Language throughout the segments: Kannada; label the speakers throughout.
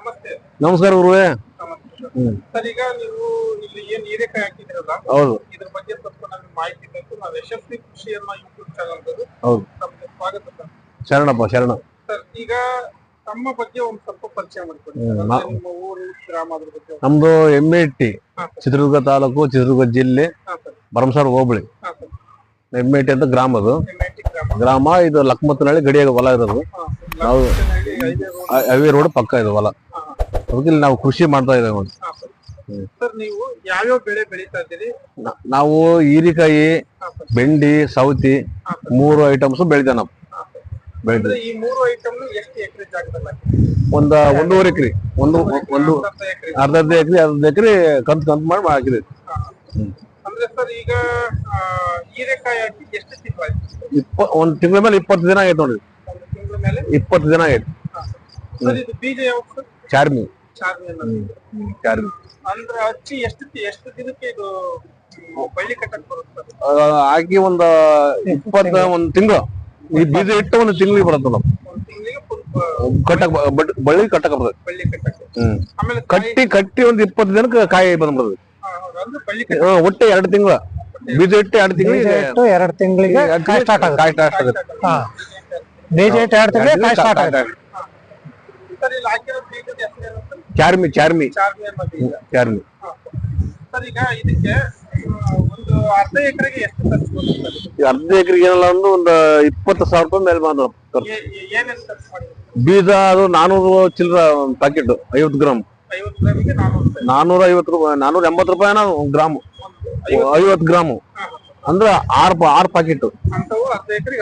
Speaker 1: ನಮಸ್ಕಾರ ಗುರುವೇ. ಹ್ಮ್.
Speaker 2: ಸರ್ ಈಗ ನೀವು ಇಲ್ಲಿ ಏನ್ ಹೀರೆಕಾಯಿ ಹಾಕಿದ್ರಲ್ಲ
Speaker 1: ಹೌದು.
Speaker 2: ಇದ್ರ ಬಗ್ಗೆ ಸ್ವಲ್ಪ ನಮ್ಗೆ ಮಾಹಿತಿ ಬೇಕು. ನಾವು ಯಶಸ್ವಿ ಕೃಷಿ ಅನ್ನೋ ಯೂಟ್ಯೂಬ್ ಚಾನಲ್
Speaker 1: ಹೌದು.
Speaker 2: ತಮಗೆ ಸ್ವಾಗತ ಸರ್.
Speaker 1: ಶರಣಪ್ಪ ಶರಣ.
Speaker 2: ಸರ್ ಈಗ ತಮ್ಮ ಬಗ್ಗೆ ಒಂದ್ ಸ್ವಲ್ಪ ಪರಿಚಯ ಮಾಡ್ಕೊಡಿ.
Speaker 1: ಹ್ಮ್, ನಾ-
Speaker 2: ನಿಮ್ಮ ಊರು ಗ್ರಾಮ ಅದ್ರ ಬಗ್ಗೆ ಒಂದ್-
Speaker 1: ನಮ್ದು ಎಮ್ಮೆಟ್ಟಿ
Speaker 2: ಹಾ ಸರ್.
Speaker 1: ಚಿತ್ರದುರ್ಗ ತಾಲೂಕು ಚಿತ್ರದುರ್ಗ ಜಿಲ್ಲೆ
Speaker 2: ಹಾ ಸರ್.
Speaker 1: ಭರಮಸಾರ ಹೋಬಳಿ.
Speaker 2: ಹಾ ಸರ್.
Speaker 1: ಅಂತ ಗ್ರಾಮ ಅದು
Speaker 2: ಗ್ರಾಮ
Speaker 1: ಇದು ಲಕ್ಮತ್ತನಹಳ್ಳಿ ಗಡಿಯಾಗ ಹೊಲ ಇರೋದು. ನಾವು- ಹೈವೇ ರೋಡ್ ಪಕ್ಕ ಇದು ಹೊಲ. ಅದಕ್ಕೆ ಇಲ್ಲಿ ನಾವು ಕೃಷಿ ಮಾಡ್ತಾ ಇದ್ದೇವೆ ನೋಡಿ.
Speaker 2: ಸರ್. ನೀವು ಯಾವ್ಯಾವ ಬೆಳೆ ಬೆಳೀತಾ ಇದ್ದೀರಿ?
Speaker 1: ನಾವು ಹೀರಿಕಾಯಿ ಬೆಂಡಿ ಸೌತಿ ಮೂರು ಐಟಮ್ಸ್ ಬೆಳಿತೇವೆ ನಾವು. ಬೆಳಿತೇವೆ
Speaker 2: ಈ ಮೂರು ಐಟಮ್ ಎಷ್ಟು ಎಕರೆ ಜಾಗದಲ್ಲಿ ಹಾಕಿದ್ದೀರಿ?
Speaker 1: ಒಂದ ಒಂದೂವರೆ ಎಕರೆ. ಒಂದು ಒಂದು
Speaker 2: ಅರ್ಧ
Speaker 1: ಅರ್ಧ ಎಕರೆ ಅರ್ಧ ಎಕರೆ ಕಂತು ಕಂತು ಮಾಡಿ ಹಾಕಿದೆ.
Speaker 2: ಅಂದ್ರೆ ಸರ್ ಈಗ ಹೀರೆಕಾಯಿ ಹಾಕಿ ಎಷ್ಟು ತಿಂಗಳಾಯ್ತು
Speaker 1: ಇಪ್ಪ ಒಂದ್ ತಿಂಗಳ ಮೇಲೆ ಇಪ್ಪತ್ತು ದಿನ ಆಗೈತೆ ನೋಡ್ರಿ.
Speaker 2: ಒಂದು ತಿಂಗಳ ಮೇಲೆ?
Speaker 1: ಇಪ್ಪತ್ತು ದಿನ ಆಗೈತೆ.
Speaker 2: ಸರ್. ಇದು ಬೀಜ ಯಾವ್ದು ಸರ್?
Speaker 1: ಚಾರ್ಮಿ.
Speaker 2: ಚಾರ್ಮಿ
Speaker 1: ಚಾರ್ಮಿ.
Speaker 2: ಅಂದ್ರೆ ಹಚ್ಚಿ ಎಷ್ಟು ಎಷ್ಟು ದಿನಕ್ಕೆ ಇದು ಬಳ್ಳಿ ಕಟ್ಟಕ್ ಬರುತ್ತೆ ಆಗಿ
Speaker 1: ಆ, ಹಾಕಿ ಒಂದ್ ಇಪ್ಪತ್ತ ಒಂದ್ ತಿಂಗಳು. ಈ ಬೀಜ ಇಟ್ಟು ಒಂದು ತಿಂಗಳಿಗೆ ಬರುತ್ತೆ ನಾವು
Speaker 2: ಒಂದು ತಿಂಗಳಿಗೆ ಫುಲ್
Speaker 1: ಕಟ್ಟಕ್ ಬ- ಬಡ್- ಬಳ್ಳಿ ಕಟ್ಟಕ್ ಬರ್ತದೆ.
Speaker 2: ಬಳ್ಳಿ ಕಟ್ಟಕ್ಕೆ.
Speaker 1: ಹ್ಮ್.
Speaker 2: ಆಮೇಲೆ ಕಾಯಿ
Speaker 1: ಕಟ್ಟಿ ಕಟ್ಟಿ ಒಂದ್ ಇಪ್ಪತ್ತು ದಿನಕ್ಕೆ ಕಾಯಿ ಬಂದ್ಬಿಡ್ತದೆ.
Speaker 2: ಹಾ. ಅಂದ್ರೆ
Speaker 1: ಒಟ್ಟು ಎರಡು ತಿಂಗಳು. ಬೀಜ ಇಟ್ಟು ಎರಡು ತಿಂಗಳಿಗೆ
Speaker 3: ಇಟ್ಟು ಎರಡ್ ತಿಂಗಳಿಗೆ ಕಾಯಿ ಸ್ಟಾರ್ಟ್ ಆಗುತ್ತೆ.
Speaker 1: ಕಾಯಿ ಸ್ಟಾರ್ಟ್ ಆಗುತ್ತೆ.
Speaker 3: ಹಾ. ಬೀಜ ಇಟ್ಟು ಎರಡು ತಿಂಗಳಿಗೆ ಕಾಯಿ ಸ್ಟಾರ್ಟ್ ಆಗುತ್ತೆ.
Speaker 1: ಚಾರ್ಮಿ ಚಾರ್ಮಿ.
Speaker 2: ಚಾರ್ಮಿ.
Speaker 1: ಚಾರ್ಮಿ
Speaker 2: ಸರ್ ಈಗ ಇದಕ್ಕೆ ಆ, ಒಂದು ಅರ್ಧ ಎಕರೆಗೆ
Speaker 1: ಏನಲ್ಲ ಒಂದು ಒಂದು ಇಪ್ಪತ್ತು ಸಾವಿರ ರೂಪಾಯಿ ಮೇಲೆ
Speaker 2: ಬಂದ್ರು ಖರ್ಚು
Speaker 1: ಬೀಜ ಅದು ನಾನೂರು ಚಿಲ್ಲರ ಪ್ಯಾಕೆಟ್ ಐವತ್ತು ಗ್ರಾಮ್.
Speaker 2: ನಾನೂರು
Speaker 1: ಐವತ್ತು ರೂಪಾಯಿ ನಾನೂರ ಎಂಬತ್ತು ರೂಪಾಯಿನ ಗ್ರಾಮ್. ಐವತ್ತು ಗ್ರಾಮ್. ಅಂದ್ರೆ ಆರ್ ಆರ್ ಪ್ಯಾಕೆಟ್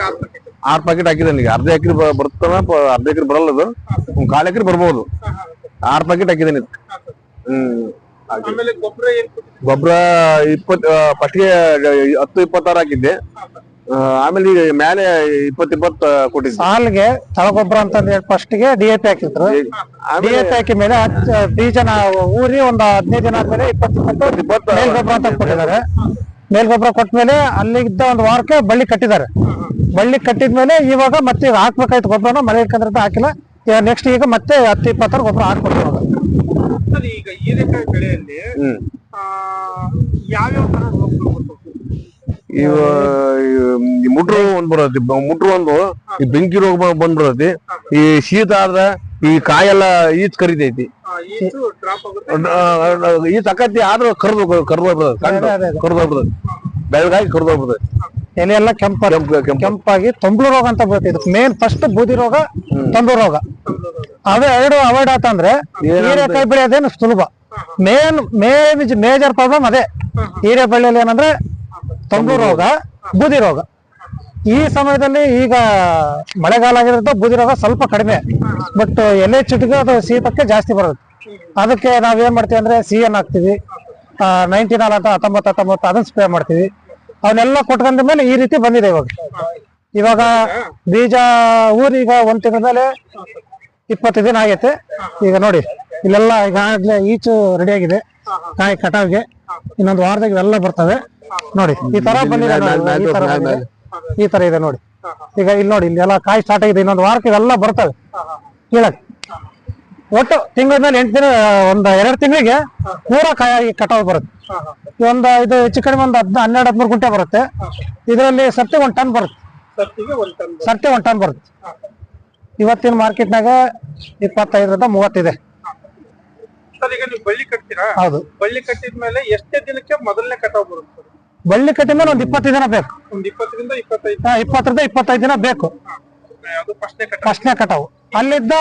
Speaker 2: ಆರು ಪ್ಯಾಕೆಟ್
Speaker 1: ಆರ್ ಪ್ಯಾಕೆಟ್ ಹಾಕಿದೆ ನನಗೆ ಅರ್ಧ ಎಕರೆ ಬರ್ತದ ಅರ್ಧ ಎಕರೆ ಬರಲ್ಲ ಅದು. ಕಾಲ್ ಎಕರೆ ಬರ್ಬೋದು. ಆರ್ ಪ್ಯಾಕೆಟ್ ಹಾಕಿದ್ದೇನೆ. ಹ್ಮ್
Speaker 2: ಗೊಬ್ಬರ
Speaker 1: ಇಪ್ಪತ್ ಫಸ್ಟ್ಗೆ ಹತ್ತು ಇಪ್ಪತ್ತಾರು ಹಾಕಿದ್ದೆ. ಆಮೇಲೆ ಈಗ ಮೇಲೆ ಇಪ್ಪತ್ ಇಪ್ಪತ್ ಕೊಟ್ಟಿದ್ದೆ
Speaker 3: ಸಾಲ್ಗೆ ತಳಗೊಬ್ಬರ ಅಂತಂದ್ರೆ ಹೇಳಿ ಫಸ್ಟ್ಗೆ ಡಿ ಎ ಪಿ ಹಾಕಿದ್ರು. ಡಿ ಎ ಪಿ ಹಾಕಿ ಮೇಲೆ ಹಚ್ಚ- ಬೀಜನ ಊರಿ ಒಂದ್ ಹದಿನೈದು ದಿನ ಆದ್ಮೇಲೆ ಇಪ್ಪತ್ತು ಇಪ್ಪತ್ತು
Speaker 1: ಇಪ್ಪತ್ತು
Speaker 3: ಮೇಲ್ಗೊಬ್ಬರ ಅಂತ ಕೊಟ್ಟಿದ್ದಾರೆ. ಮೇಲ್ಗೊಬ್ಬರ ಕೊಟ್ಮೇಲೆ ಅಲ್ಲಿದ್ದ ಒಂದು ವಾರಕ್ಕೆ ಬಳ್ಳಿ ಕಟ್ಟಿದ್ದಾರೆ. ಬಳ್ಳಿ ಕಟ್ಟಿದ್ಮೇಲೆ ಇವಾಗ ಮತ್ತೆ ಈಗ ಹಾಕ್ಬೇಕಾಯ್ತು ಗೊಬ್ಬರನ ಮಳೆ ಇಟ್ಕೊಂಡ್ರೆ ಹಾಕಿಲ್ಲ. ಈಗ ನೆಕ್ಸ್ಟ್ ಈಗ ಮತ್ತೆ ಹತ್ತು ಇಪ್ಪತ್ತಾರು ಗೊಬ್ಬರ
Speaker 2: ಹಾಕ್ಬಿಟ್ಟು ಈಗ ಹೀರೆಕಾಯಿ ಬೆಳೆಯಲ್ಲಿ ಯಾವ್ಯಾವ ತರ
Speaker 1: ಇವ ಈ ಮುಟ್ರು ಒಂದ್ ಬರತಿ ಮುಟ್ರು ಒಂದು ಈ ಬೆಂಕಿ ರೋಗ ಬಂದ್ಬಿಡತಿ ಬಂದ್ ಬರತಿ ಈ ಶೀತ ಆದ್ರ ಈ ಕಾಯೆಲ್ಲ ಈಚ್ ಕರಿತೈತಿ. ಈ ತಕತಿ ಆದ್ರೂ ಕರ್ದು ಕರ್ದೋಗ್ಬಿಡೋದು
Speaker 3: ಅದೇ.
Speaker 1: ಕರ್ದೋಗ್ಬಿಡೋದು ಬೆಳಗಾಗಿ ಕರ್ದೋಗ್ಬಿಡೋದು
Speaker 3: ಎಲೆ ಎಲ್ಲ ಕೆಂಪ
Speaker 1: ಕೆಂಪು ಕೆಂಪು.
Speaker 3: ಕೆಂಪಾಗಿ ತೊಂಬ್ಳು ರೋಗ ಅಂತ ಬರುತ್ತೆ. ಇದಕ್ಕೆ ಮೇನ್ ಫಸ್ಟ್ ಬೂದಿ ರೋಗ ತೊಂಬು ರೋಗ. ಅವೇ ಎರಡು ಅವಾಯ್ಡ್ ಆತಂದ್ರೆ ಹೀರೆಕಾಯಿ ಬೆಳೆಯೋದೇನು ಸುಲಭ. ಮೇನ್ ಮೇನ್ ಮೇಜರ್ ಪ್ರಾಬ್ಲಮ್ ಅದೇ. ಹೀರೆ ಬೆಳೆಯಲ್ಲಿ ಏನಂದ್ರೆ ತೊಂಬು ರೋಗ, ಬೂದಿ ರೋಗ. ಈ ಸಮಯದಲ್ಲಿ ಈಗ ಮಳೆಗಾಲ ಆಗಿರೋದ್ರಿಂದ ಬೂದಿ ರೋಗ ಸ್ವಲ್ಪ ಕಡಿಮೆ. ಬಟ್ ಎಲೆ ಚಿಟಿಗೆ ಅದು ಶೀತಕ್ಕೆ ಜಾಸ್ತಿ ಬರುತ್ತೆ. ಅದಕ್ಕೆ ನಾವ್ ಏನ್ ಮಾಡ್ತೀವಿ ಅಂದ್ರೆ ಸಿ ಎನ್ ಹಾಕ್ತಿವಿ ನೈನ್ಟಿ ನಾಲ್ ಅಂತ ಹತ್ತೊಂಬತ್ತು ಹತ್ತೊಂಬತ್ತು ಅದನ್ನ ಸ್ಪ್ರೇ ಮಾಡ್ತೀವಿ. ಅವನ್ನೆಲ್ಲ ಕೊಟ್ಕೊಂಡ ಮೇಲೆ ಈ ರೀತಿ ಬಂದಿದೆ ಇವಾಗ. ಇವಾಗ ಬೀಜ ಊರೀಗ ಒಂದ್ ತಿಂಗಳ ಮೇಲೆ ಇಪ್ಪತ್ತು ದಿನ ಆಗೈತೆ. ಈಗ ನೋಡಿ, ಇಲ್ಲೆಲ್ಲ ಈಗ ಈಚು ರೆಡಿ ಆಗಿದೆ. ಕಾಯಿ ಕಟಾವ್ಗೆ. ಇನ್ನೊಂದು ವಾರದಾಗ ಇವೆಲ್ಲ ಬರ್ತವೆ. ನೋಡಿ ಈ ತರ ಬಂದಿದೆ ನೋಡಿ, ಈ ತರ ಬಂದಿದೆ. ಈ ತರ ಇದೆ ನೋಡಿ. ಈಗ ಇಲ್ಲಿ ನೋಡಿ ಇಲ್ಲಿ ಎಲ್ಲ ಕಾಯಿ ಸ್ಟಾರ್ಟ್ ಆಗಿದೆ. ಇನ್ನೊಂದು ವಾರಕ್ಕೆ ಇವೆಲ್ಲ ಬರ್ತವೆ. ಕೇಳಕ್ ಒಟ್ಟು ತಿಂಗಳ ಮೇಲೆ ಎಂಟು ದಿನ ಒಂದ್ ಎರಡ್ ತಿಂಗಳಿಗೆ ಪೂರ ಕಾಯಿ ಕಟಾವ್ ಬರುತ್ತೆ. ಒಂದ್ ಇದು ಹೆಚ್ಚು ಕಡಿಮೆ ಒಂದು ಹದ್ ಹನ್ನೆರಡು ಹದಿಮೂರು ಗುಂಟೆ ಬರುತ್ತೆ. ಇದರಲ್ಲಿ ಸತ್ಯ ಒಂದ್ ಟನ್ ಬರುತ್ತೆ.
Speaker 2: ಸತ್ತಿಗೆ ಒಂದ್ ಟನ್ ಬರುತ್ತೆ.
Speaker 3: ಸತ್ತಿ ಒಂದ್ ಟನ್ ಬರುತ್ತೆ. ಇವತ್ತಿನ ಮಾರ್ಕೆಟ್ನಾಗ ಇಪ್ಪತ್ತೈದರಿಂದ ಮೂವತ್ತಿದೆ
Speaker 2: ಸರ್ ಈಗ ನೀವು ಬಳ್ಳಿ ಕಟ್ತೀರಾ?
Speaker 3: ಹೌದು.
Speaker 2: ಬಳ್ಳಿ ಕಟ್ಟಿದ್ಮೇಲೆ ಎಷ್ಟೇ ದಿನಕ್ಕೆ ಮೊದಲನೇ ಕಟಾವ್ ಬರುತ್ತೆ ಸರ್?
Speaker 3: ಬಳ್ಳಿ ಕಟ್ಟಿದ ಮೇಲೆ ಒಂದ್ ಇಪ್ಪತ್ತು ದಿನ ಬೇಕು.
Speaker 2: ಒಂದ್ ಇಪ್ಪತ್ತರಿಂದ ಇಪ್ಪತ್ತೈದು
Speaker 3: ಹಾ, ಇಪ್ಪತ್ತರಿಂದ ಇಪ್ಪತ್ತೈದು ದಿನ ಬೇಕು.
Speaker 2: ಅದು ಫಸ್ಟ್ನೇ ಕಟಾವ್.
Speaker 3: ಫಸ್ಟ್ನೇ ಕಟಾವು. ಅಲ್ಲಿದ್ದ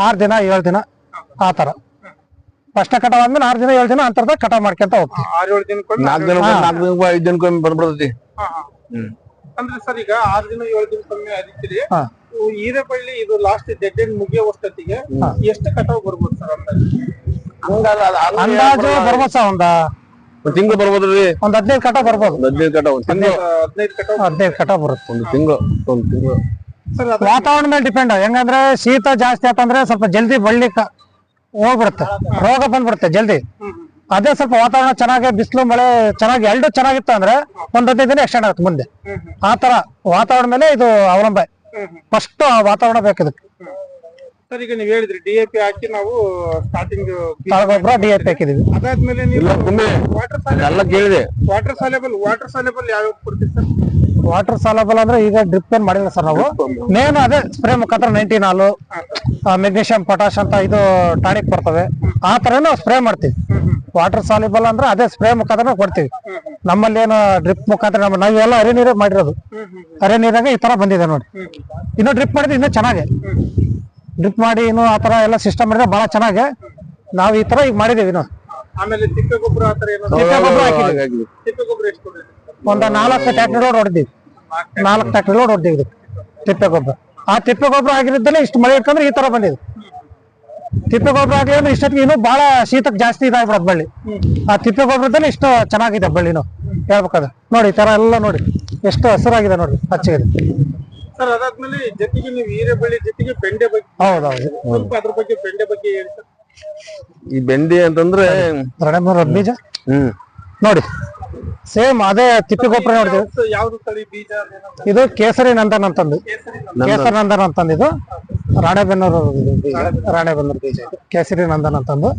Speaker 3: ಆರ್ ದಿನ ಏಳು ದಿನ ಆ ತರ ಫಸ್ಟ್ನೇ ಕಟಾವ್ ಆದ್ಮೇಲೆ ಆರ್ ದಿನ ಏಳು ದಿನ ಅಂತರದ ಕಟಾವ್ ಮಾಡ್ಕೊಂತ ಹೋಗ್ತೀವಿ.
Speaker 2: ಆರ್ ಏಳು ದಿನಕ್ಕೊಮ್ಮೆ
Speaker 1: ನಾಲ್ಕು ದಿನ ನಾಲ್ಕು ಐದು ದಿನಕ್ಕೊಮ್ಮೆ ಬಂದ್ಬಿಡ್ತೈತಿ
Speaker 2: ಹಾ, ಹಾ.
Speaker 1: ಹ್ಮ್.
Speaker 2: ಅಂದ್ರೆ ಸರ್ ಈಗ ಆರು ದಿನ ಏಳು ದಿನಕ್ಕೊಮ್ಮೆ ಅದಿತೀರಿ
Speaker 3: ಹಾ.
Speaker 2: ಹೀರೆಬಳ್ಳಿ ಇದು ಲಾಸ್ಟ್ ಡೆಡ್ ಎಂಡ್ ಮುಗಿಯೋ ಅಷ್ಟೊತ್ತಿಗೆ ಎಷ್ಟು ಕಟಾವ್ ಬರ್ಬೋದು ಸರ್ ಅಂದಾಜು?
Speaker 3: ಬರ್ಬೋದು ಸರ್ ಒಂದ
Speaker 1: ಒಂದ್ ತಿಂಗಳು ಬರ್ಬೋದ್ರಿ
Speaker 3: ಒಂದ್ ಹದಿನೈದು ಕಟಾವ್ ಬರ್ಬೋದು.
Speaker 1: ಹದಿನೈದು ಕಟ ಒಂದ್ ತಿಂಗಳು.
Speaker 2: ಹದಿನೈದು ಕಟಾವ್
Speaker 3: ಹದಿನೈದು ಕಟಾವ್ ಬರುತ್ತೆ.
Speaker 1: ಒಂದು ತಿಂಗಳು ಒಂದು ತಿಂಗಳು.
Speaker 3: ವಾತಾವರಣ ಮೇಲೆ ಡಿಪೆಂಡ್ ಹೆಂಗಂದ್ರೆ ಶೀತ ಜಾಸ್ತಿ ಆತಂದ್ರೆ ಸ್ವಲ್ಪ ಜಲ್ದಿ ಬಳ್ಳಿ ಹೋಗ್ಬಿಡುತ್ತೆ. ರೋಗ ಬಂದ್ಬಿಡುತ್ತೆ ಜಲ್ದಿ. ಅದೇ ಸ್ವಲ್ಪ ವಾತಾವರಣ ಚೆನ್ನಾಗಿ ಬಿಸಿಲು ಮಳೆ ಚೆನ್ನಾಗಿ ಎರಡು ಚೆನ್ನಾಗಿತ್ತು ಅಂದ್ರೆ ಒಂದ್ ಹದಿನೈದು ದಿನ ಎಕ್ಸ್ಟೆಂಡ್ ಆಗುತ್ತೆ ಮುಂದೆ. ಆ ತರ ವಾತಾವರಣ ಮೇಲೆ ಇದು ಅವಲಂಬ ಫಸ್ಟ್ ವಾತಾವರಣ ಬೇಕು ಇದಕ್ಕೆ.
Speaker 2: ಸರ್ ಈಗ ನೀವು ಹೇಳಿದ್ರಿ ಡಿ ಎ ಪಿ ಹಾಕಿ ನಾವು ಸ್ಟಾರ್ಟಿಂಗ್
Speaker 3: ಗೊಬ್ಬರ ಡಿ ಎ ಪಿ ಹಾಕಿದೀವಿ.
Speaker 2: ಅದಾದ್ಮೇಲೆ ನೀವು ವಾಟರ್
Speaker 1: ಎಲ್ಲ ಕೇಳಿದೆ.
Speaker 2: ವಾಟರ್ ಸಾಲೇಬಲ್ ವಾಟರ್ ಸಾಲೇಬಲ್ ಯಾವ್ಯಾವ ಕೊಡ್ತೀವಿ ಸರ್?
Speaker 3: ವಾಟರ್ ಸಾಲಬಲ್ ಅಂದ್ರೆ ಈಗ ಡ್ರಿಪ್ ಏನ್ ಮಾಡಿಲ್ಲ ಸರ್ ನಾವು. ಮೇನ್ ಅದೇ ಸ್ಪ್ರೇ ಮುಖಾಂತರ ನೈನ್ಟೀನ್ ನಾಲು ಮೆಗ್ನೀಷಿಯಂ ಪೊಟಾಶ್ ಅಂತ ಇದು ಟಾನಿಕ್ ಬರ್ತವೆ ಆ ತರ ಸ್ಪ್ರೇ ಮಾಡ್ತೀವಿ. ವಾಟರ್ ಸಾಲಿಬಲ್ ಅಂದ್ರೆ ಅದೇ ಸ್ಪ್ರೇ ಮುಖಾಂತರ ಕೊಡ್ತೀವಿ. ನಮ್ಮಲ್ಲಿ ಏನು ಡ್ರಿಪ್ ಮುಖಾಂತರ ನಮ್ಮ ನಾವೆಲ್ಲ ಅರೆ ನೀರೇ ಮಾಡಿರೋದು. ಅರೆ ನೀರಾಗ ಈ ತರ ಬಂದಿದೆ ನೋಡಿ. ಇನ್ನು ಡ್ರಿಪ್ ಮಾಡಿದ್ರೆ ಇನ್ನೂ ಚೆನ್ನಾಗೆ. ಡ್ರಿಪ್ ಮಾಡಿ ಇನ್ನು ಆ ತರ ಎಲ್ಲ ಸಿಸ್ಟಮ್ ಮಾಡಿದ್ರೆ ಬಹಳ ಚೆನ್ನಾಗೆ. ನಾವು ಈ ತರ ಈಗ ಮಾಡಿದೀವಿ ಇನ್ನು.
Speaker 2: ಆಮೇಲೆ ತಿಪ್ಪೆ ಗೊಬ್ಬರ
Speaker 3: ಒಂದ್ ನಾಲ್ಕು ಟ್ಯಾಕ್ಟರ್ ಲೋಡ್ ಹೊಡೆದಿವಿ. ನಾಲ್ಕು ಟ್ಯಾಕ್ಟರ್ ಲೋಡ್ ಹೊಡೆದಿವಿ ತಿಪ್ಪೆ ಗೊಬ್ಬರ. ಆ ತಿಪ್ಪೆ ಗೊಬ್ಬರ ಆಗಿರೋದನ್ನೇ ಇಷ್ಟು ಮಳೆ ಇಟ್ಕೊಂಡ್ರೆ ಈ ತರ ಬಂದಿದೆ. ತಿಪ್ಪೆ ಗೊಬ್ಬರ ಆಗ್ಲಿ ಅಂದ್ರೆ ಇಷ್ಟೊತ್ತಿಗೆ ಇನ್ನೂ ಬಹಳ ಶೀತಕ್ಕೆ ಜಾಸ್ತಿ ಇದಾಗ್ಬಿಡೋದು ಬಳ್ಳಿ. ಆ ತಿಪ್ಪೆ ಗೊಬ್ಬರದಲ್ಲಿ ಇಷ್ಟು ಚೆನ್ನಾಗಿದೆ ಬಳ್ಳಿನು ಹೇಳ್ಬೇಕಾದ್ರೆ ನೋಡಿ ಈ ತರ ಎಲ್ಲ ನೋಡಿ. ಎಷ್ಟು ಹಸಿರಾಗಿದೆ ನೋಡಿ ಹಚ್ಚಿಗಿದೆ
Speaker 2: ಸರ್ ಅದಾದ್ಮೇಲೆ ಜೊತೆಗೆ ನೀವು ಹೀರೆ ಬಳ್ಳಿ ಜೊತೆಗೆ ಬೆಂಡೆ ಬಗ್ಗೆ
Speaker 3: ಹೌದೌದು.
Speaker 2: ಸ್ವಲ್ಪ ಅದ್ರ ಬಗ್ಗೆ ಬೆಂಡೆ ಬಗ್ಗೆ ಹೇಳಿ ಸರ್.
Speaker 1: ಈ ಬೆಂಡಿ ಅಂತಂದ್ರೆ
Speaker 3: ಬೀಜ
Speaker 1: ಹ್ಮ್.
Speaker 3: ನೋಡಿ. ಸೇಮ್ ಅದೇ ತಿಪ್ಪೆ ಗೊಬ್ಬರ ನೋಡ್ತೀವಿ
Speaker 2: ಯಾವ್ದು- ಯಾವ್ದು ತಳಿ ಬೀಜ ಅದೇನೋ
Speaker 3: ಇದು ಕೇಸರಿ ನಂದನ್ ಅಂತಂದು.
Speaker 2: ಕೇಸರಿ
Speaker 3: ಕೇಸರಿ ನಂದನ್ ಅಂತಂದು ಇದು. ರಾಣೆಬೆನ್ನೂರು ಇದು ಬೀಜ. ರಾಣೆಬೆನ್ನೂರು ಬೀಜ. ಇದು. ಕೇಸರಿ ನಂದನ್ ಅಂತಂದು.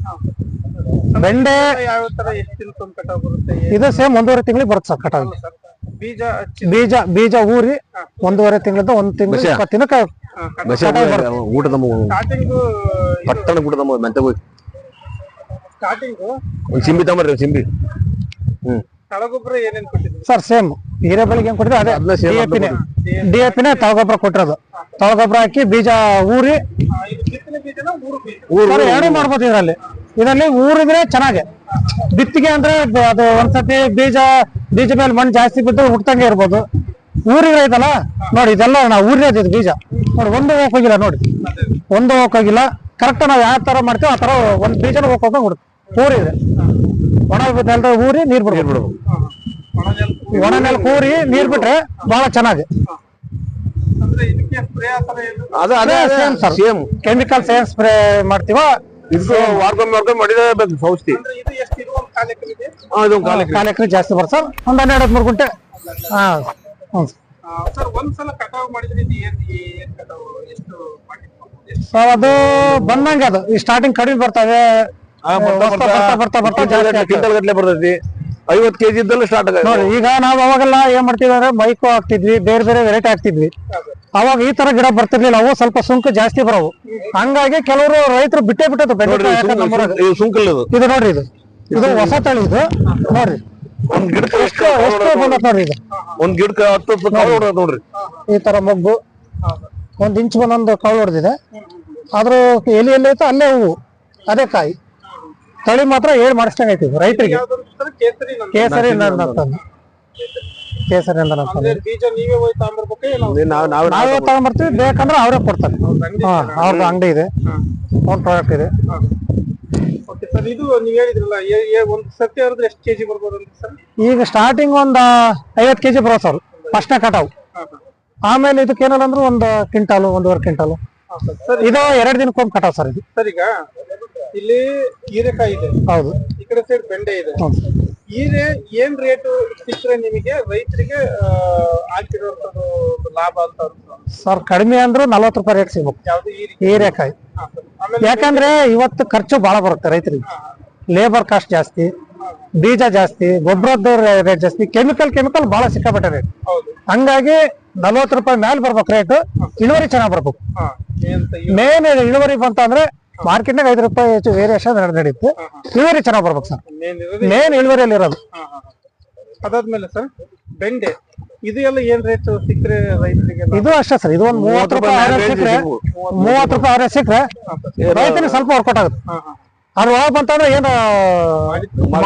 Speaker 3: ಬೆಂಡೆ
Speaker 2: ಯಾವ ತರ ಎಷ್ಟು ದಿನ ಕಟಾವ್ ಬರುತ್ತೆ? ಏನ್?
Speaker 3: ಇದು ಸೇಮ್ ಒಂದೂವರೆ ತಿಂಗಳಿಗೆ ಬರುತ್ತೆ ಸರ್ ಕಟಾವ್
Speaker 2: ಸರ್? ಬೀಜ ಹಚ್ಚಿ.
Speaker 3: ಬೀಜ ಬೀಜ ಊರಿ ಒಂದೂವರೆ ತಿಂಗಳಿಂದ ಒಂದ್ ತಿಂಗಳು
Speaker 1: ಬಸ್ಯಾ.
Speaker 3: ಇಪ್ಪತ್ತು ದಿನಕ್ಕೆ
Speaker 2: ಸ್ಟಾರ್ಟಿಂಗ್
Speaker 1: ಪಟ್ಟಣ ಮೆಂತ ಹೋಗಿ
Speaker 2: ಸ್ಟಾರ್ಟಿಂಗ್?
Speaker 1: ಒಂದ್ ಸಿಂಬಿ ತಗೊಂಬರ್ರಿ ಒಂದ್ ಸಿಂಬಿ. ಹ್ಮ್.
Speaker 2: ತಳಗೊಬ್ಬರ ಏನೇನ್ ಕೊಟ್ಟಿದ್ವಿ
Speaker 3: ಸರ್ ಸೇಮ್. ಹೀರೆ ಬೆಳಿಗ್ಗೆ ಏನ್ ಕೊಟ್ಟಿದ್ರೆ ಅದೇ
Speaker 1: ಅದ್ನ
Speaker 3: ಡಿ
Speaker 1: same
Speaker 3: ಎ ಪಿನೇ ಡಿ ಎ ಪಿನೇ ತಳಗೊಬ್ಬರ ಕೊಟ್ಟಿರೋದು. ತಳಗೊಬ್ಬರ ಹಾಕಿ ಬೀಜ ಊರಿ
Speaker 2: ಇದು ಬಿತ್ತನೆ ಬೀಜನ ಊರು ಬೀಜ?
Speaker 3: ಸರ್ ಎರಡು ಮಾಡ್ಬೋದು ಇದರಲ್ಲಿ. ಇದರಲ್ಲಿ ಊರಿದ್ರೆ ಚೆನ್ನಾಗೆ. ಬಿತ್ತಿಗೆ ಅಂದ್ರೆ ಅದು ಒಂದ್ಸತಿ ಬೀಜ ಬೀಜ ಮೇಲೆ ಮಣ್ಣು ಜಾಸ್ತಿ ಬಿದ್ದು ಹುಟ್ಟಂಗೆ ಇರ್ಬೋದು. ಊರಿಗೆ ಐತಲ್ಲ? ನೋಡಿ ಇದೆಲ್ಲ ನಾವು ಊರಿನ ಬೀಜ. ನೋಡಿ ಒಂದು ಹೋಗಿಲ್ಲ ನೋಡಿ. ಒಂದು ಹೋಗಿಲ್ಲ ಕರೆಕ್ಟ್ ನಾವು ಯಾವ ತರ ಮಾಡ್ತೀವಿ ಆ ತರ ಒಂದ್ ಬೀಜನ ಹೋಗೋಕೆ ಹುಡುಕ್ ಊರಿದೆ. ಒಣ ನೆಲದ ಊರಿ ನೀರ್ ಬಿಡ್ಬೇಕು.
Speaker 2: ಒಣ ನೆಲ
Speaker 3: ಒಣ ನೆಲ ಕೂರಿ ನೀರ್ ಬಿಟ್ರೆ ಬಹಳ ಚೆನ್ನಾಗಿ.
Speaker 1: ಅದ ಅದೇ
Speaker 3: Same, sir.
Speaker 1: ಸೇಮ್
Speaker 3: ಸ್ಪ್ರೇ ಮಾಡ್ತೀವ?
Speaker 1: ಇದು ವಾರ್ಕೊಮ್ಮೆ ವಾರ್ಕೊಮ್ಮೆ ಔಷಧಿ.
Speaker 2: ಅಂದ್ರೆ ಇದು ಎಕರೆ
Speaker 3: ಜಾಸ್ತಿ ಬರ್ ಸರ್ ಒಂದ್ ಹನ್ನೆರಡು ಹದಿಮೂರು ಗುಂಟೆ. ಹಾ ಹ್ಞೂ
Speaker 2: ಸರ್
Speaker 3: ಅದು ಬಂದಂಗೆ ಅದು. ಈ ಸ್ಟಾರ್ಟಿಂಗ್ ಕಡಿಮೆ ಬರ್ತವೆ.
Speaker 1: ಕ್ವಿಂಟಲ್ ಗಟ್ಲೆ ಬರ್ತೈತಿ. ಐವತ್ ಕೆಜಿ ಇದ್ದಲ್ಲೂ ಸ್ಟಾರ್ಟ್
Speaker 3: ನೋಡಿ ಈಗ ನಾವು ಅವಾಗೆಲ್ಲ ಏನ್ ಮಾಡ್ತೀವಿ ಅಂದ್ರೆ ಮೈಕೋ ಹಾಕ್ತಿದ್ವಿ ಬೇರೆ ಬೇರೆ ವೆರೈಟಿ ಹಾಕ್ತಿದ್ವಿ. ಅವಾಗ ಈ ತರ ಗಿಡ ಬರ್ತಿರ್ಲಿಲ್ಲ ಅವು ಸ್ವಲ್ಪ ಸುಂಕ ಜಾಸ್ತಿ ಬರವು. ಹಂಗಾಗಿ ಕೆಲವರು ರೈತರು ಬಿಟ್ಟೆ ಬಿಟ್ಟದ್ದು
Speaker 1: ಇದು
Speaker 3: ನೋಡ್ರಿ ಇದು. ಇದು ಹೊಸ ತಳಿ ಇದು. ನೋಡ್ರಿ.
Speaker 1: ಒಂದ್ ಗಿಡಕ್ಕೆ ಎಷ್ಟು
Speaker 3: ಎಷ್ಟು ಎಷ್ಟು ಬಂದತ್ ನೋಡ್ರಿ ಇದು
Speaker 1: ಒಂದ್ ಗಿಡಕ್ಕೆ ಹತ್ತು ನೋಡ್ರಿ.
Speaker 3: ಈ ತರ ಮೊಗ್ಗು. ಒಂದ್ ಇಂಚ್ ಬಂದೊಂದು ಕಾಳು ಹೊಡೆದಿದೆ. ಆದ್ರೂ ಎಲ್ಲಿ ಎಲ್ಲಿ ಐತೋ ಅಲ್ಲೇ ಹೂವು. ಅದೇ ಕಾಯಿ. ತಳಿ ಮಾತ್ರ ಏಳು ಮಾಡಿಸ್ದಂಗ ಐತಿ ರೈತರಿಗೆ.
Speaker 2: ಕೇಸರಿ ನಂದು
Speaker 3: ಕೇಸರಿ
Speaker 2: ಬೀಜ ನೀವೇ
Speaker 3: ತಗೊಂಡ್ಬರ್ತೀವಿ ಬೇಕಂದ್ರೆ ಅವರೇ ಕೊಡ್ತಾರೆ. ಹಾ ಅವ್ರದ್ದು ಅಂಗಡಿ ಇದೆ. ಅವ್ರ ಪ್ರಾಡಕ್ಟ್ ಇದೆ.
Speaker 2: ಓಕೆ ಸರ್ ಇದು ನೀವು ಹೇಳಿದ್ರಲ್ಲ ಏ- ಒಂದು ಒಂದ್ ಸತಿ ಹರಿದ್ರೆ ಎಷ್ಟು ಕೆಜಿ ಬರ್ಬೋದು ಅಂತ ಸರ್
Speaker 3: ಈಗ ಸ್ಟಾರ್ಟಿಂಗ್ ಒಂದ್ ಐವತ್ ಕೆಜಿ ಬರೋ ಸರ್ ಫಸ್ಟ್ನೇ ಕಟಾವು. ಆಮೇಲೆ ಇದಕ್ಕೆ ಏನಲ್ಲ ಅಂದ್ರೆ ಒಂದು ಕ್ವಿಂಟಾಲು ಒಂದೂವರೆ ಕ್ವಿಂಟಾಲು.
Speaker 2: ಸರ್
Speaker 3: ಇದು ಎರಡ್ ದಿನಕ್ಕೊಮ್ಮೆ ಕಟಾವ್ ಸರ್ ಇದು.
Speaker 2: ಸರ್ ಈಗ ಇಲ್ಲಿ ಹೀರೆಕಾಯಿ ಇದೆ.
Speaker 3: ಹೌದು.
Speaker 2: ಈ ಕಡೆ ಸೈಡ್ ಬೆಂಡೆ ಇದೆ.
Speaker 3: ಹೌದು.
Speaker 2: ಹೀರೆ ಏನ್ ರೇಟ್ ಸಿಕ್ಕರೆ ನಿಮಗೆ ರೈತರಿಗೆ ಹಾಕಿರುವಂತದ್ದು ಒಂದು ಲಾಭ ಅಂತ ಅನ್ಸುತ್ತೆ.
Speaker 3: ಸರ್ ಕಡಿಮೆ ಅಂದ್ರೆ ನಲ್ವತ್ತು ರೂಪಾಯಿ ರೇಟ್ ಸಿಗ್ಬೇಕು
Speaker 2: ಯಾವ್ದು ಹೀರೆ
Speaker 3: ಹೀರೆಕಾಯಿ.
Speaker 2: ಹಾ, ಸರ್. ಆಮೇಲೆ
Speaker 3: ಯಾಕಂದ್ರೆ ಇವತ್ತು ಖರ್ಚು ಬಹಳ ಬರುತ್ತೆ ರೈತರಿಗೆ. ಲೇಬರ್ ಕಾಸ್ಟ್ ಜಾಸ್ತಿ ಬೀಜ ಜಾಸ್ತಿ ಗೊಬ್ಬರದ ರೇಟ್ ಜಾಸ್ತಿ ಕೆಮಿಕಲ್ ಕೆಮಿಕಲ್ ಬಹಳ ಸಿಕ್ಕಾಪಟ್ಟೆ ರೇಟ್
Speaker 2: ಹೌದು.
Speaker 3: ಹಂಗಾಗಿ ನಲ್ವತ್ತು ರೂಪಾಯಿ ಮೇಲೆ ಬರ್ಬೇಕು ರೇಟ್ ಇಳುವರಿ ಚೆನ್ನಾಗಿ ಬರ್ಬೇಕು.
Speaker 2: ಹಾ. ಏನಂತ ಈ-
Speaker 3: ಮೇನ್ ಇಳುವರಿ ಬಂತಂದ್ರೆ ಮಾರ್ಕೆಟ್ನಾಗ ಐದು ರೂಪಾಯಿ ಹೆಚ್ಚು ವೇರಿಯೇಷನ್ ನಡೆಯುತ್ತೆ ಇಳುವರಿ ಚೆನ್ನಾಗಿ ಬರ್ಬೇಕು ಸರ್.
Speaker 2: ಮೇನ್ ಇಳುವರಿ.
Speaker 3: ಅಲ್ಲಿ ಇಳುವರಿಯಲ್ಲಿ ಇರೋದು.
Speaker 2: ಅದಾದ್ಮೇಲೆ ಸರ್ ಬೆಂಡೆ. ಇದು ಎಲ್ಲ ಏನ್ ರೇಟ್ ಸಿಕ್ಕರೆ ರೈತರಿಗೆ?
Speaker 3: ಇದು ಅಷ್ಟೇ ಸರ್ ಇದು ಒಂದ್ ಮೂವತ್ತು ರೂಪಾಯಿ ಆವರೇಜ್ ಸಿಕ್ಕರೆ. ಮೂವತ್ತು ರೂಪಾಯಿ ಆವರೇಜ್ ಸಿಕ್ಕರೆ. ರೈತನಿಗೆ ಸ್ವಲ್ಪ ವರ್ಕೌಟ್ ಆಗುತ್ತೆ. ಅದ್ರ ಒಳಗೆ ಬಂತಂದ್ರೆ ಏನು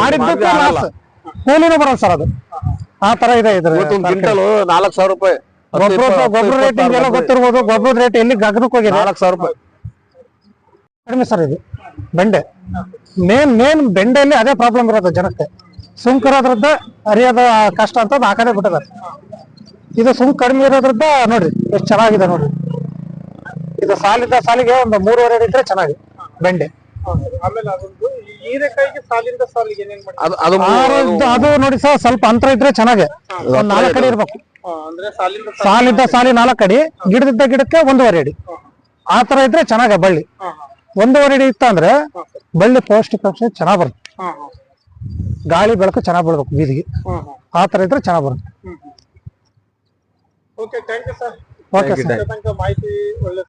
Speaker 3: ಮಾಡಿದ್ದು ಲಾಸ್ ಕೂಲಿನೂ ಬರಲ್ಲ ಸರ್ ಅದು. ಆ ತರ ಇದೆ ಇದ್ರ
Speaker 1: ಇವತ್ತೊಂದ್ ಕ್ವಿಂಟಲ್ ನಾಲ್ಕ್ ಸಾವಿರ ರೂಪಾಯಿ.
Speaker 3: ಗೊಬ್ಬರ ರೇಟ್ ಎಲ್ಲ ಗೊತ್ತಿರ್ಬೋದು. ಗೊಬ್ಬರದ ರೇಟ್ ಎಲ್ಲಿ ಗಗನಕ್ಕೆ ಹೋಗಿದೆ?
Speaker 1: ನಾಲ್ಕು ಸಾವಿರ ರೂಪಾಯಿ.
Speaker 3: ಕಡಿಮೆ ಸರ್ ಇದು. ಬೆಂಡೆ. ಮೇನ್ ಮೇನ್ ಬೆಂಡೆಯಲ್ಲಿ ಅದೇ ಪ್ರಾಬ್ಲಮ್ ಇರೋದು ಜನಕ್ಕೆ. ಸುಂಕ ಇರೋದ್ರದ್ದ ಅರಿಯೋದ ಕಷ್ಟ ಅಂತ ಆ ಕಡೆ ಬಿಟ್ಟದ ಇದು ಸುಂಕ ಕಡಿಮೆ ಇರೋದ್ರದ್ದ ನೋಡ್ರಿ ಎಷ್ಟು ಚೆನ್ನಾಗಿದೆ ನೋಡ್ರಿ. ಇದು ಸಾಲಿದ ಸಾಲಿಗೆ ಒಂದು ಮೂರುವರೆ ಅಡಿ ಇದ್ರೆ ಚೆನ್ನಾಗಿ ಬೆಂಡೆ
Speaker 1: ಅದು ಅದು
Speaker 3: ನೋಡಿ ಸರ್ ಸ್ವಲ್ಪ ಅಂತರ ಇದ್ರೆ ಚೆನ್ನಾಗೆ. ಒಂದ್ ನಾಲ್ಕು ಅಡಿ ಇರ್ಬೇಕು.
Speaker 2: ಅಂದ್ರೆ ಸಾಲಿಂದ ಸಾಲಿಗೆ
Speaker 3: ಸಾಲಿದ್ದ ಸಾಲಿ ನಾಲ್ಕು ಅಡಿ ಗಿಡದಿದ್ದ ಗಿಡಕ್ಕೆ ಒಂದೂವರೆ ಅಡಿ. ಆ ತರ ಇದ್ರೆ ಚೆನ್ನಾಗ ಬಳ್ಳಿ. ಒಂದೂವರೆ ಅಡಿ ಇತ್ತಂದ್ರೆ ಬಳ್ಳಿ ಪೌಷ್ಟಿಕಾಂಶ ಚೆನ್ನಾಗ್ ಬರುತ್ತೆ.
Speaker 2: ಹಾ ಹಾ.
Speaker 3: ಗಾಳಿ ಬೆಳಕು ಚೆನ್ನಾಗ್ ಬರ್ಬೇಕು ಬೀದಿಗೆ.
Speaker 2: ಹಾ ಹಾ.
Speaker 3: ಆ ತರ ಇದ್ರೆ ಚೆನ್ನಾಗ್ ಬರುತ್ತೆ.
Speaker 2: Okay thank you sir
Speaker 3: okay sir
Speaker 2: ತನಕ ಮಾಹಿತಿ ಒಳ್ಳೆ